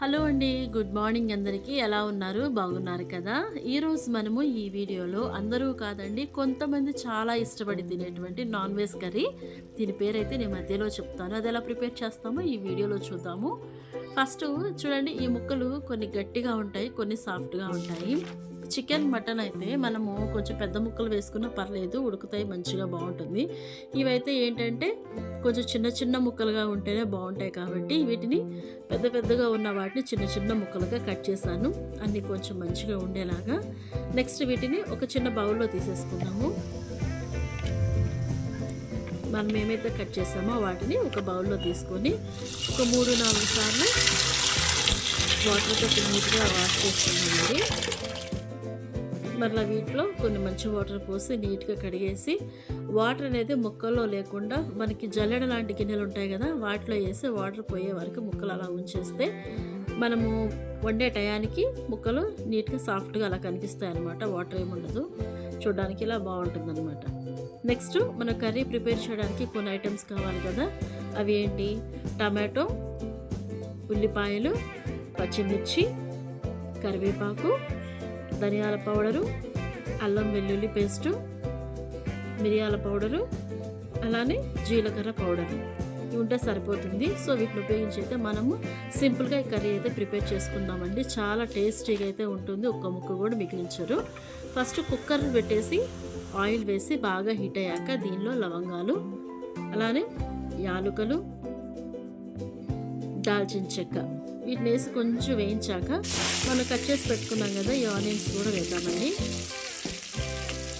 Hello అండి good morning అందరికీ. ఎలా ఉన్నారు? బాగున్నారు కదా? ఈరోజు మనము ఈ వీడియోలో అందరూ కాదండి కొంతమంది చాలా ఇష్టపడి తినేటువంటి నాన్ వెజ్ కర్రీ. దీని పేరైతే నేను మధ్యలో చెప్తాను. అది ఎలా ప్రిపేర్ చేస్తామో ఈ వీడియోలో చూద్దాము. ఫస్ట్ చూడండి ఈ ముక్కలు కొన్ని గట్టిగా ఉంటాయి కొన్ని సాఫ్ట్గా ఉంటాయి. చికెన్ మటన్ అయితే మనము కొంచెం పెద్ద ముక్కలు వేసుకున్నా పర్లేదు ఉడుకుతాయి మంచిగా బాగుంటుంది. ఇవైతే ఏంటంటే కొంచెం చిన్న చిన్న ముక్కలుగా ఉంటేనే బాగుంటాయి కాబట్టి వీటిని పెద్ద పెద్దగా ఉన్న వాటిని చిన్న చిన్న ముక్కలుగా కట్ చేశాను. అన్నీ కొంచెం మంచిగా ఉండేలాగా. నెక్స్ట్ వీటిని ఒక చిన్న బౌల్లో తీసేసుకున్నాము మనం ఏమైతే కట్ చేసామో వాటిని ఒక బౌల్లో తీసుకొని ఒక మూడు నాలుగు సార్లు వాటర్తో నీట్గా వాష్ చేసుకున్నామండి. మరలా వీటిలో కొన్ని మంచి వాటర్ పోసి నీట్గా కడిగేసి వాటర్ అనేది ముక్కల్లో లేకుండా మనకి జల్లెడ లాంటి గిన్నెలు ఉంటాయి కదా వాటిలో వేసి వాటర్ పోయే వరకు ముక్కలు అలా ఉంచేస్తే మనము వండే టయానికి ముక్కలు నీట్గా సాఫ్ట్గా అలా కనిపిస్తాయి అనమాట వాటర్ ఏముండదు చూడడానికి ఇలా బాగుంటుంది అనమాట నెక్స్ట్ మన కర్రీ ప్రిపేర్ చేయడానికి కొన్ని ఐటమ్స్ కావాలి కదా. అవి ఏంటి? టమాటో ఉల్లిపాయలు పచ్చిమిర్చి కరివేపాకు ధనియాల పౌడరు అల్లం వెల్లుల్లి పేస్టు మిరియాల పౌడరు అలానే జీలకర్ర పౌడరు. ఉంటే సరిపోతుంది. సో వీటిని ఉపయోగించి అయితే మనము సింపుల్గా ఈ కర్రీ అయితే ప్రిపేర్ చేసుకుందామండి. చాలా టేస్టీగా అయితే ఉంటుంది. ఒక్క ముక్క కూడా మిగిలించరు. ఫస్ట్ కుక్కర్ పెట్టేసి ఆయిల్ వేసి బాగా హీట్ అయ్యాక దీనిలో లవంగాలు అలానే యాలుకలు దాల్చిన చెక్క వీటిని వేసి కొంచెం వేయించాక మనం కట్ చేసి పెట్టుకున్నాం కదా ఈ ఆనియన్స్ కూడా వేద్దామండి.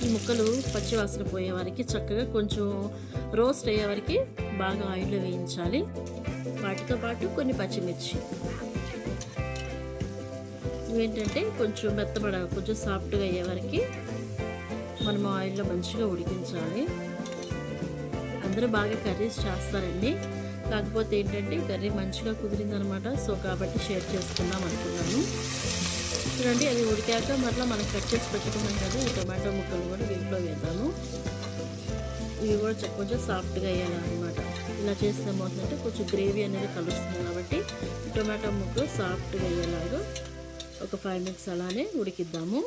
ఈ ముక్కలు పచ్చివాసన పోయే వరకు చక్కగా కొంచెం రోస్ట్ అయ్యే వరకు బాగా ఆయిల్లో వేయించాలి. వాటితో పాటు కొన్ని పచ్చిమిర్చి. ఇవేంటంటే కొంచెం మెత్తబడ కొంచెం సాఫ్ట్గా అయ్యే వరకు మనం ఆయిల్లో మంచిగా ఉడికించాలి. అందరూ బాగా కర్రీస్ చేస్తారండి. కాకపోతే ఏంటంటే కర్రీ మంచిగా కుదిరిందనమాట. సో కాబట్టి షేర్ చేసుకుందాం అనుకున్నాను. చూడండి అది ఉడికాక మరలా మనం కట్ చేసి పెట్టుకున్నాం కదా ఈ టొమాటో ముక్కలు కూడా దీంట్లో వేద్దాము. ఇవి కూడా చక్క కొంచెం సాఫ్ట్గా వేయాలన్నమాట ఇలా చేస్తే ఏమవుతుందంటే కొంచెం గ్రేవీ అనేది కలుస్తుంది కాబట్టి టొమాటో ముక్కలు సాఫ్ట్గా వేయేలాగా ఒక ఫైవ్ మినిట్స్ అలానే ఉడికిద్దాము.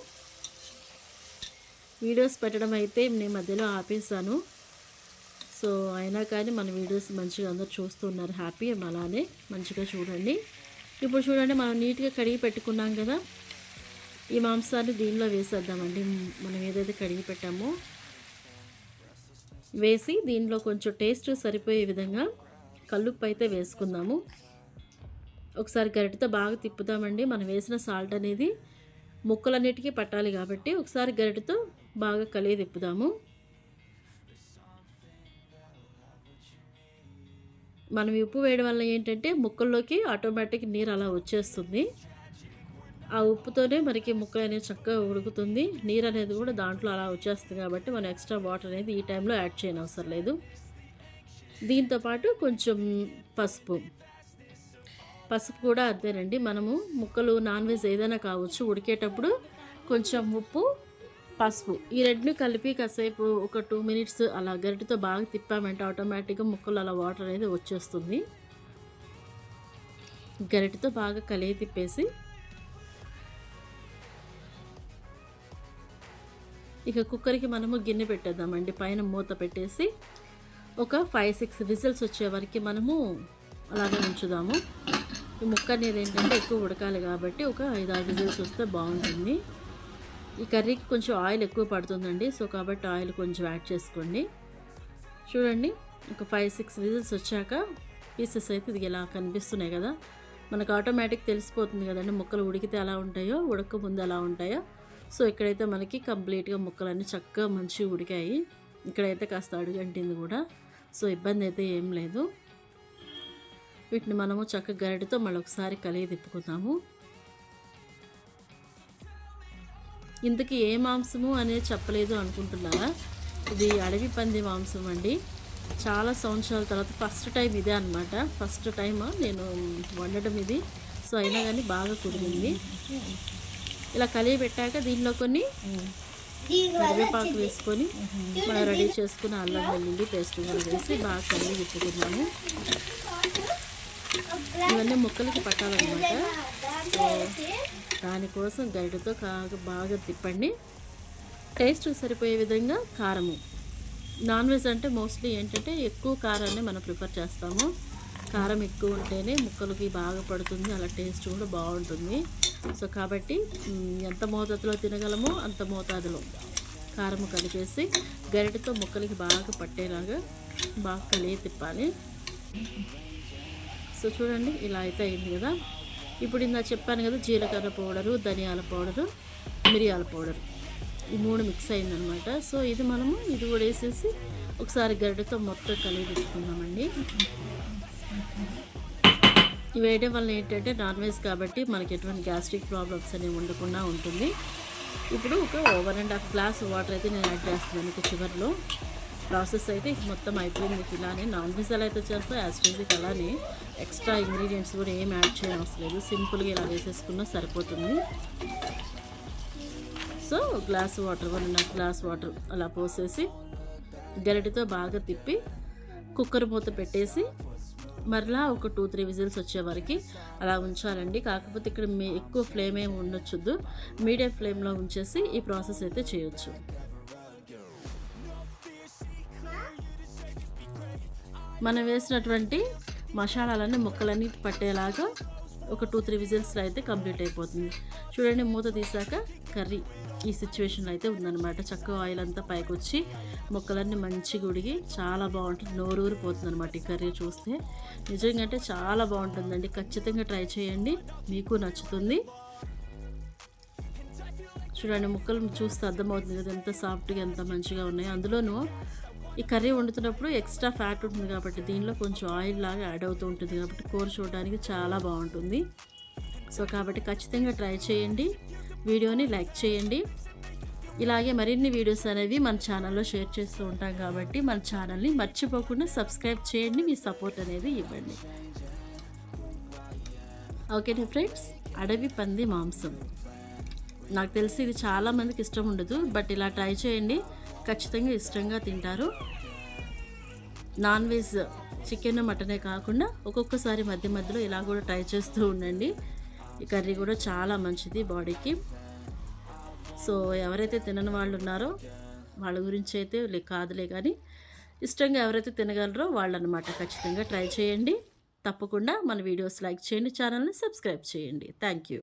వీడియోస్ పెట్టడం అయితే నేను మధ్యలో ఆపేసాను సో అయినా కానీ మన వీడియోస్ మంచిగా అందరు చూస్తున్నారు. హ్యాపీ అలానే మంచిగా చూడండి. ఇప్పుడు చూడండి మనం నీట్గా కడిగి పెట్టుకున్నాం కదా. ఈ మాంసాన్ని దీనిలో వేసేద్దామండి. మనం ఏదైతే కడిగి పెట్టామో వేసి దీనిలో కొంచెం టేస్ట్ సరిపోయే విధంగా కల్లుప్పు అయితే వేసుకుందాము. ఒకసారి గరిటతో బాగా తిప్పుదామండి. మనం వేసిన సాల్ట్ అనేది ముక్కలన్నిటికీ పట్టాలి కాబట్టి ఒకసారి గరిటతో బాగా కలిగి తిప్పుదాము. మనం ఉప్పు వేయడం వల్ల ఏంటంటే ముక్కల్లోకి ఆటోమేటిక్ నీరు అలా వచ్చేస్తుంది. ఆ ఉప్పుతోనే మనకి ముక్క అనేది చక్కగా ఉడుకుతుంది. నీరు అనేది కూడా దాంట్లో అలా వచ్చేస్తుంది కాబట్టి మనం ఎక్స్ట్రా వాటర్ అనేది ఈ టైంలో యాడ్ చేయని అవసరం లేదు. దీంతోపాటు కొంచెం పసుపు. పసుపు కూడా అంతేనండి. మనము ముక్కలు నాన్ వెజ్ ఏదైనా కావచ్చు ఉడికేటప్పుడు కొంచెం ఉప్పు పసుపు. ఈ రెండు కలిపి కాసేపు ఒక టూ మినిట్స్ అలా గరిటతో బాగా తిప్పామంటే ఆటోమేటిక్గా ముక్కలు అలా వాటర్ అనేది వచ్చేస్తుంది. గరిటతో బాగా కలిగి తిప్పేసి ఇక కుక్కర్కి మనము గిన్నె పెట్టేద్దామండి. పైన మూత పెట్టేసి ఒక ఫైవ్ సిక్స్ విజిల్స్ వచ్చే వరకు మనము అలాగే ఉంచుదాము. ఈ ముక్క అనేది ఏంటంటే ఎక్కువ ఉడకాలి కాబట్టి ఒక ఐదు ఆరు విజిల్స్ వస్తే బాగుంటుంది. ఈ కర్రీకి కొంచెం ఆయిల్ ఎక్కువ పడుతుందండి సో కాబట్టి ఆయిల్ కొంచెం యాడ్ చేసుకోండి. చూడండి ఒక ఫైవ్ సిక్స్ విజిల్స్ వచ్చాక పీసెస్ అయితే ఇది ఇలా కనిపిస్తున్నాయి కదా. మనకు ఆటోమేటిక్ తెలిసిపోతుంది కదండి ముక్కలు ఉడికితే ఎలా ఉంటాయో ఉడక ముందు ఎలా ఉంటాయో. సో ఇక్కడైతే మనకి కంప్లీట్గా ముక్కలన్నీ చక్కగా మంచిగా ఉడికాయి. ఇక్కడైతే కాస్త అడుగంటింది కూడా సో ఇబ్బంది అయితే ఏం లేదు. వీటిని మనము చక్కగా గరిటతో మళ్ళీ ఒకసారి కలిగి తిప్పుకుందాము. ఇంతకీ ఏ మాంసము అనేది చెప్పలేదు అనుకుంటున్నారా? ఇది అడవి పంది మాంసం అండి. చాలా సంవత్సరాల తర్వాత ఫస్ట్ టైం ఇదే అనమాట ఫస్ట్ టైం నేను వండటం ఇది. సో అయినా కానీ బాగా కుదిరింది. ఇలా కలిగి పెట్టాక దీనిలో కొన్ని కరివేపాకు వేసుకొని మనం రెడీ చేసుకుని అల్లం వెల్లుల్లి పేస్ట్ కూడా వేసి బాగా కలిగి పెట్టుకున్నాము. ఇవన్నీ ముక్కలకి పట్టాలన్నమాట. సో దానికోసం గరిటతో కాగా బాగా తిప్పండి. టేస్ట్ సరిపోయే విధంగా కారము. నాన్ వెజ్ అంటే మోస్ట్లీ ఏంటంటే ఎక్కువ కారాన్ని మనం ప్రిఫర్ చేస్తాము. కారం ఎక్కువ ఉంటేనే ముక్కలకి బాగా పడుతుంది అలా టేస్ట్ కూడా బాగుంటుంది. సో కాబట్టి ఎంత మోతాదులో తినగలమో అంత మోతాదులో కారము కలిపేసి గరిటతో ముక్కలకి బాగా పట్టేలాగా బాగా కలిగి తిప్పాలి. సో చూడండి ఇలా అయితే అయింది కదా. ఇప్పుడు ఇందా చెప్పాను కదా జీలకర్ర పౌడరు ధనియాల పౌడరు మిరియాల పౌడర్. ఈ మూడు మిక్స్ అయిందనమాట సో ఇది మనము ఇది కూడా వేసేసి ఒకసారి గరిటతో మొత్తం కలిగి పెట్టుకుందామండి. ఇవి వేయడం వల్ల ఏంటంటే నాన్ వెజ్ కాబట్టి మనకి ఎటువంటి గ్యాస్ట్రిక్ ప్రాబ్లమ్స్ అనేవి ఉండకుండా ఉంటుంది. ఇప్పుడు ఒక one and half glass water అయితే నేను యాడ్ చేస్తున్నాను ఇక చివరిలో. ప్రాసెస్ అయితే మొత్తం అయిపోయింది. ఇలానే నాన్ వెజ్ ఎలా అయితే చేస్తా యాజ్ యూజువల్ అలానే ఎక్స్ట్రా ఇంగ్రీడియంట్స్ కూడా ఏం యాడ్ చేయడం అవసరం లేదు సింపుల్గా ఇలా వేసేసుకున్నా సరిపోతుంది. So glass water one and glass water అలా పోసేసి గరిటెతో బాగా తిప్పి కుక్కర్ మూత పెట్టేసి మరలా ఒక టూ త్రీ విజిల్స్ వచ్చే వరకు అలా ఉంచాలండి. కాకపోతే ఇక్కడ మీ ఎక్కువ ఫ్లేమ్ ఏమి ఉండొచ్చు. మీడియం ఫ్లేమ్లో ఉంచేసి ఈ ప్రాసెస్ అయితే చేయొచ్చు. మనం వేసినటువంటి మసాలాలన్నీ ముక్కలన్నీ పట్టేలాగా ఒక టూ త్రీ విజిల్స్లో అయితే కంప్లీట్ అయిపోతుంది. చూడండి మూత తీసాక కర్రీ ఈ సిచ్యువేషన్లో అయితే ఉందన్నమాట. చక్కగా ఆయిల్ అంతా పైకి వచ్చి ముక్కలన్నీ మంచిగా ఉడిగి చాలా బాగుంటుంది. నోరూరిపోతుంది అనమాట ఈ కర్రీ చూస్తే. నిజంగా అంటే చాలా బాగుంటుందండి. ఖచ్చితంగా ట్రై చేయండి. మీకు నచ్చుతుంది. చూడండి ముక్కలు చూస్తే అర్థమవుతుంది కదా ఎంత సాఫ్ట్గా ఎంత మంచిగా ఉన్నాయి. అందులోనూ ఈ కర్రీ వండుతున్నప్పుడు ఎక్స్ట్రా ఫ్యాట్ ఉంటుంది కాబట్టి దీనిలో కొంచెం ఆయిల్ లాగా యాడ్ అవుతూ ఉంటుంది కాబట్టి కూర చూడడానికి చాలా బాగుంటుంది. సో కాబట్టి ఖచ్చితంగా ట్రై చేయండి. వీడియోని లైక్ చేయండి. ఇలాగే మరిన్ని వీడియోస్ అనేవి మన ఛానల్లో షేర్ చేస్తూ ఉంటాం కాబట్టి మన ఛానల్ని మర్చిపోకుండా సబ్స్క్రైబ్ చేయండి మీ సపోర్ట్ అనేది ఇవ్వండి. ఓకేనా ఫ్రెండ్స్? అడవి పంది మాంసం. నాకు తెలిసి ఇది చాలామందికి ఇష్టం ఉండదు బట్ ఇలా ట్రై చేయండి. ఖచ్చితంగా ఇష్టంగా తింటారు. నాన్ వెజ్ చికెన్ మటనే కాకుండా ఒక్కొక్కసారి మధ్య మధ్యలో ఇలా కూడా ట్రై చేస్తూ ఉండండి. ఈ కర్రీ కూడా చాలా మంచిది బాడీకి. సో ఎవరైతే తినని వాళ్ళు ఉన్నారో వాళ్ళ గురించి అయితే కాదులే కానీ ఇష్టంగా ఎవరైతే తినగలరో వాళ్ళనమాట ఖచ్చితంగా ట్రై చేయండి. తప్పకుండా మన వీడియోస్ లైక్ చేయండి ఛానల్ని సబ్స్క్రైబ్ చేయండి. Thank you